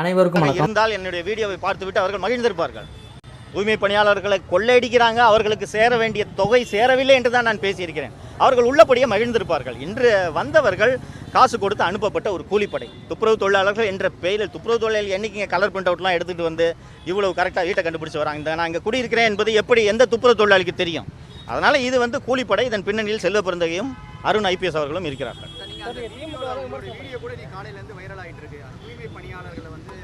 அனைவருக்கும் இருந்தால் என்னுடைய வீடியோவை பார்த்துவிட்டு அவர்கள் மகிழ்ந்திருப்பார்கள். தூய்மை பணியாளர்களை கொள்ளையடிக்கிறாங்க அவர்களுக்கு சேர வேண்டிய தொகை சேரவில்லை என்று தான் நான் பேசியிருக்கிறேன். அவர்கள் உள்ளபடியே மகிழ்ந்திருப்பார்கள். இன்று வந்தவர்கள் காசு கொடுத்து அனுப்பப்பட்ட ஒரு கூலிப்படை. துப்புரவு தொழிலாளர்கள் என்ற பெயரில் துப்புரவு தொழிலாளர்கள் என்னைக்கு கலர் பிரிண்ட் அவுட்லாம் எடுத்துகிட்டு வந்து இவ்வளவு கரெக்டாக வீட்டை கண்டுபிடிச்சு வராங்க. இந்த நான் இங்கே குடியிருக்கிறேன் என்பது எப்படி எந்த துப்புரவு தொழிலாளிக்கு தெரியும்? அதனால் இது வந்து கூலிப்படை இதன் பின்னணியில் செல்வ பிறந்தகையும் அருண் ஐபிஎஸ் அவர்களும் இருக்கிறார்கள். வீடியோ- கூட நீ காலையில இருந்து வைரல் ஆயிட்டு இருக்கு அந்த தூய்மை பணியாளர்களை வந்து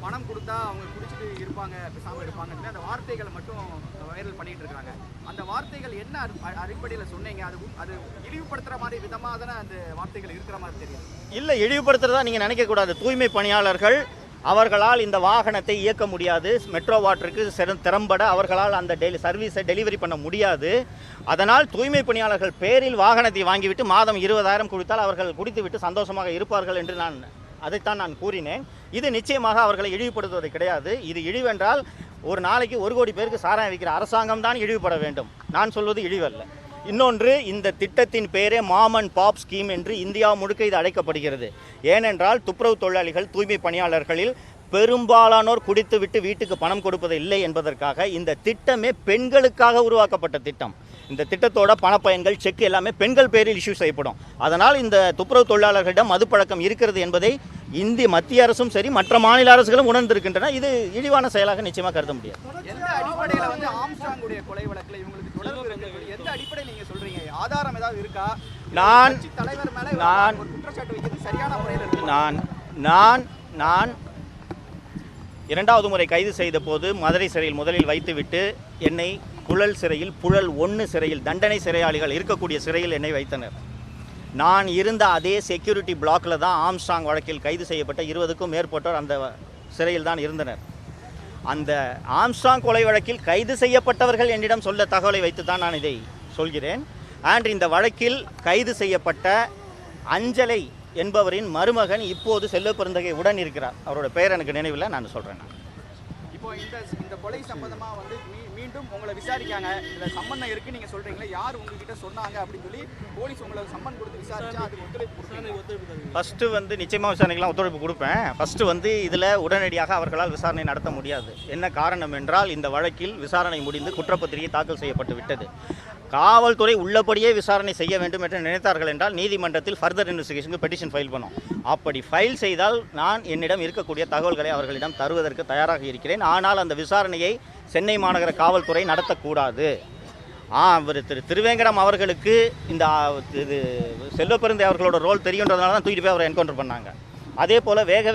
பணம் கொடுத்தா அவங்க குடிச்சிட்டு இருப்பாங்க பேசாம இருப்பாங்க அந்த வார்த்தைகளை மட்டும் வைரல் பண்ணிட்டு இருக்காங்க அந்த வார்த்தைகள் என்ன அடி- அடிப்படையில சொன்னீங்க? அது அது இழிவுபடுத்துற மாதிரி விதமா தானே அந்த வார்த்தைகள் இருக்கிற மாதிரி தெரியும் இல்லை இழிவுபடுத்துறதா நீங்கள் நினைக்கக்கூடாது. தூய்மை பணியாளர்கள் அவர்களால் இந்த வாகனத்தை இயக்க முடியாது. மெட்ரோ வாட்டருக்கு சிற- திறம்பட அவர்களால் அந்த டெலி சர்வீஸை டெலிவரி பண்ண முடியாது. அதனால் தூய்மை பணியாளர்கள் பேரில் வாகனத்தை வாங்கிவிட்டு மாதம் இருபதாயிரம் கொடுத்தால் அவர்கள் குடித்துவிட்டு சந்தோஷமாக இருப்பார்கள் என்று நான் அதைத்தான் நான் கூறினேன். இது நிச்சயமாக அவர்களை இழிவுபடுத்துவது கிடையாது. இது இழிவென்றால் ஒரு நாளைக்கு ஒரு கோடி பேருக்கு சாராயம் வைக்கிற அரசாங்கம் தான் இழிவுபட வேண்டும். நான் சொல்வது இழிவல்ல. இன்னொன்று இந்த திட்டத்தின் பெயரே மாமன் பாப் ஸ்கீம் என்று இந்தியா முழுக்க இது அழைக்கப்படுகிறது. ஏனென்றால் துப்புரவு தொழிலாளிகள் தூய்மை பணியாளர்களில் பெரும்பாலானோர் குடித்துவிட்டு வீட்டுக்கு பணம் கொடுப்பது இல்லை என்பதற்காக இந்த திட்டமே பெண்களுக்காக உருவாக்கப்பட்ட திட்டம். இந்த திட்டத்தோட பணப்பயன்கள் செக் எல்லாமே பெண்கள் பேரில் இஷ்யூ செய்யப்படும். அதனால் இந்த துப்புரவு தொழிலாளர்களிடம் மதுப்பழக்கம் இருக்கிறது என்பதை இந்திய மத்திய அரசும் சரி மற்ற மாநில அரசுகளும் உணர்ந்திருக்கின்றன. இது இழிவான செயலாக நிச்சயமாக கருத முடியாது எந்த அடிப்படையில வந்து ஆம்ஸ்டாங்குடைய கொலை வழக்குல இவங்களுக்கு தொடர்பு இருக்கு எந்த அடிப்படையில் நீங்க சொல்றீங்க? ஆதாரம் ஏதாவது இருக்கா? நான் தலைவர் மேல நான் ஒரு குற்றச்சாட்டு வைக்கிறது சரியான முறையில் நான் நான் நான் இரண்டாவது முறை கைது செய்த போது மதுரை சிறையில் முதலில் வைத்துவிட்டு என்னை புழல் சிறையில் புழல் ஒன்று சிறையில் தண்டனை சிறையாளிகள் இருக்கக்கூடிய சிறையில் என்னை வைத்தனர். நான் இருந்த அதே செக்யூரிட்டி பிளாக்ல தான் ஆம்ஸ்டாங் வழக்கில் கைது செய்யப்பட்ட இருபதுக்கும் மேற்பட்டோர் அந்த சிறையில் தான் இருந்தனர். அந்த ஆம்ஸ்டாங் கொலை வழக்கில் கைது செய்யப்பட்டவர்கள் என்னிடம் சொல்ல தகவலை வைத்து தான் நான் இதை சொல்கிறேன். அண்ட் இந்த வழக்கில் கைது செய்யப்பட்ட அஞ்சலை என்பவரின் மருமகன் இப்போது செல்வ பெருந்தகை உடன் இருக்கிறார். அவரோட பெயர் எனக்கு நினைவில் நான் சொல்கிறேன் இப்போ இந்த இந்த கொலை சம்பந்தமா வந்து மீண்டும் உங்களை விசாரிக்காங்க. இதுல சம்பந்தம் இருக்கு நீங்க சொல்றீங்களா யார் உங்ககிட்ட சொன்னாங்க அப்படின்னு சொல்லி போலீஸ் உங்களை சம்மன் கொடுத்து விசாரிச்சா அதுக்கு ஒத்துழைப்பு ஃபஸ்ட்டு வந்து நிச்சயமாக விசாரணைக்கெல்லாம் ஒத்துழைப்பு கொடுப்பேன். ஃபஸ்ட்டு வந்து இதில் உடனடியாக அவர்களால் விசாரணை நடத்த முடியாது. என்ன காரணம் என்றால் இந்த வழக்கில் விசாரணை முடிந்து குற்றப்பத்திரிகை தாக்கல் செய்யப்பட்டு விட்டது. காவல்துறை உள்ளபடியே விசாரணை செய்ய வேண்டும் என்று நினைத்தார்கள் என்றால் நீதிமன்றத்தில் ஃபர்தர் இன்வெஸ்டிகேஷனுக்கு பெட்டிஷன் ஃபைல் பண்ணும். அப்படி ஃபைல் செய்தால் நான் என்னிடம் இருக்கக்கூடிய தகவல்களை அவர்களிடம் தருவதற்கு தயாராக இருக்கிறேன். ஆனால் அந்த விசாரணையை சென்னை மாநகர காவல்துறை நடத்தக்கூடாது. ஆ அவர் திரு திருவேங்கடம் அவர்களுக்கு இந்த இது செல்வப்பெருந்தை அவர்களோட ரோல் தெரியுன்றதுனால தான் தூக்கிட்டு போய் அவரை என்கவுண்டர் பண்ணாங்க. அதே போல் வேகவே